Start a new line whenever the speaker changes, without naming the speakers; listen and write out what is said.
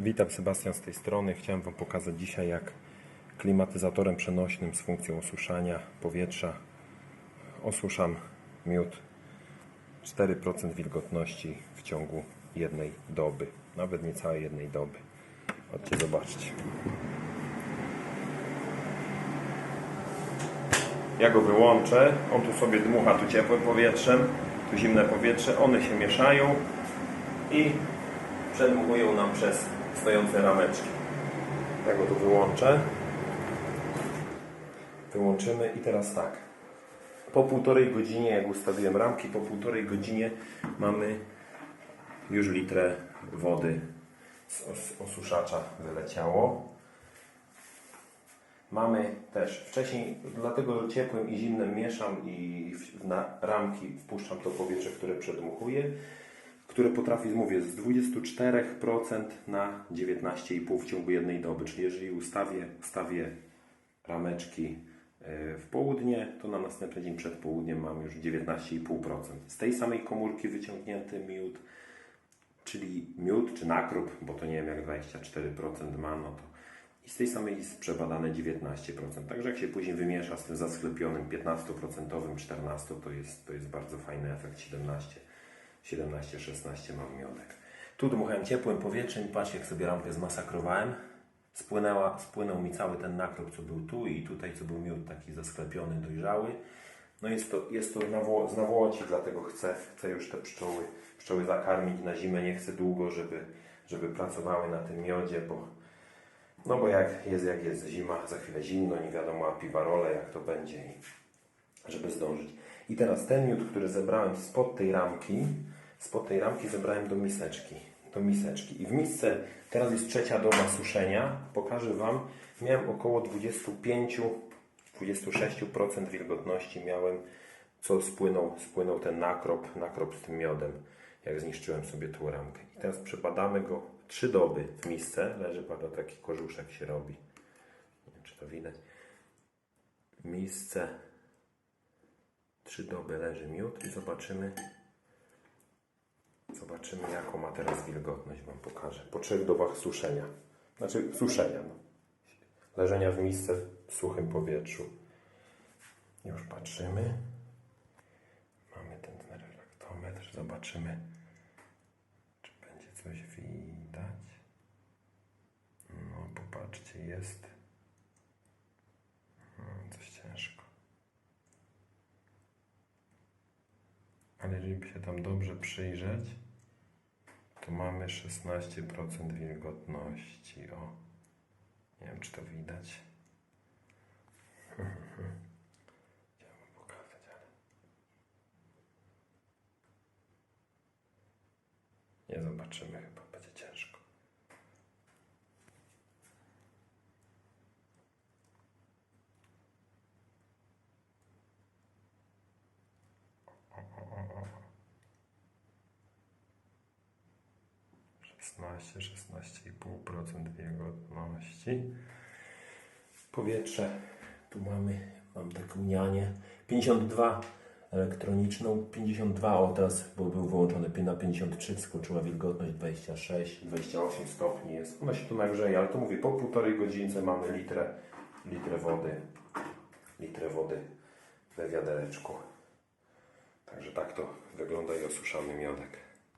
Witam, Sebastian z tej strony. Chciałem Wam pokazać dzisiaj, jak klimatyzatorem przenośnym z funkcją osuszania powietrza osuszam miód 4% wilgotności w ciągu jednej doby, nawet niecałej jednej doby. Chodźcie, zobaczcie. Ja go wyłączę, on tu sobie dmucha tu ciepłym powietrzem, tu zimne powietrze, one się mieszają i przedmuchują nam przez stojące rameczki. Ja go tu wyłączę. Wyłączymy i teraz tak. Po półtorej godzinie, jak ustawiłem ramki, po półtorej godzinie mamy już litrę wody z os- osuszacza wyleciało. Mamy też wcześniej, dlatego ciepłym i zimnym mieszam i na ramki wpuszczam to powietrze, które przedmuchuje, które potrafi, mówię, z 24% na 19,5% w ciągu jednej doby. Czyli jeżeli ustawię, ustawię rameczki e, w południe, to na następny dzień przed południem mam już 19,5%. Z tej samej komórki wyciągnięty miód, czyli miód czy nakrop, bo to nie wiem jak 24% ma, no to i z tej samej jest przebadane 19%. Także jak się później wymiesza z tym zasklepionym 15%, 14%, to jest, to jest bardzo fajny efekt 17, 17, 16 mam miodek. Tu dmuchałem ciepłym powietrzem i patrzcie jak sobie ramkę zmasakrowałem. Spłynęła, spłynął mi cały ten nakrop, co był tu i tutaj, co był miód taki zasklepiony, dojrzały. No jest to, jest to z nawłoci, dlatego chcę, chcę już te pszczoły, pszczoły zakarmić na zimę. Nie chcę długo, żeby, żeby pracowały na tym miodzie, bo, no bo jak jest, jak jest zima, za chwilę zimno, nie wiadomo, a piwarole jak to będzie, żeby zdążyć. I teraz ten miód, który zebrałem spod tej ramki, spod tej ramki zebrałem do miseczki. Do miseczki. I w misce, teraz jest trzecia doba suszenia, pokażę Wam, miałem około 25-26% wilgotności miałem, co spłynął, spłynął ten nakrop, nakrop z tym miodem, jak zniszczyłem sobie tą ramkę. I teraz przebadamy go trzy doby w misce, leży bardzo taki korzuszek się robi. Nie wiem, czy to widać. Misce trzy doby leży miód i zobaczymy zobaczymy jaką ma teraz wilgotność wam pokażę. Po trzech dobach suszenia. Znaczy suszenia no. leżenia w misce w suchym powietrzu. Już patrzymy. Mamy ten reflektometr zobaczymy czy będzie coś widać. No popatrzcie jest Hmm, coś ciężko Ale jeżeli by się tam dobrze przyjrzeć, to mamy 16% wilgotności. O, nie wiem, czy to widać. Chciałbym pokazać, ale nie zobaczymy, chyba będzie ciężko. Szesnaście, 16,5% wilgotności. Powietrze. Tu mamy, mam takie unianie. 52 elektroniczną, 52, o teraz, bo był wyłączony na 53, skoczyła wilgotność 26, 28 stopni jest. Ona się tu nagrzeje, ale to mówię, po półtorej godzince mamy litrę, litrę wody, litrę wody we wiadereczku. Także tak to wygląda i osuszamy miodek.